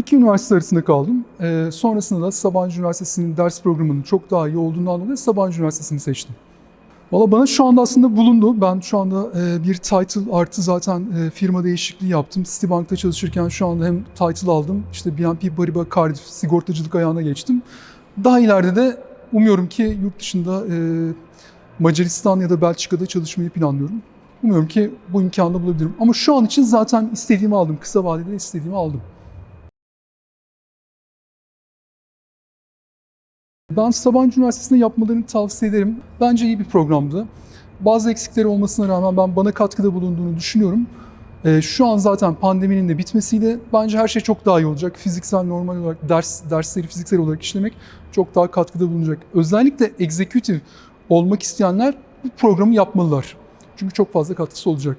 iki üniversite arasında kaldım. Ee, sonrasında da Sabancı Üniversitesi'nin ders programının çok daha iyi olduğundan dolayı Sabancı Üniversitesi'ni seçtim. Valla bana şu anda aslında bulundu. Ben şu anda e, bir title artı zaten e, firma değişikliği yaptım. Citibank'ta çalışırken şu anda hem title aldım. İşte BNP Paribas Cardiff sigortacılık ayağına geçtim. Daha ileride de umuyorum ki yurt dışında e, Macaristan ya da Belçika'da çalışmayı planlıyorum. Umuyorum ki bu imkanı bulabilirim. Ama şu an için zaten istediğimi aldım. Kısa vadede istediğimi aldım. Ben Sabancı Üniversitesi'nde yapmalarını tavsiye ederim. Bence iyi bir programdı. Bazı eksikleri olmasına rağmen ben bana katkıda bulunduğunu düşünüyorum. Ee, şu an zaten pandeminin de bitmesiyle bence her şey çok daha iyi olacak. Fiziksel normal olarak ders dersleri fiziksel olarak işlemek çok daha katkıda bulunacak. Özellikle executive olmak isteyenler bu programı yapmalılar. Çünkü çok fazla katkısı olacak.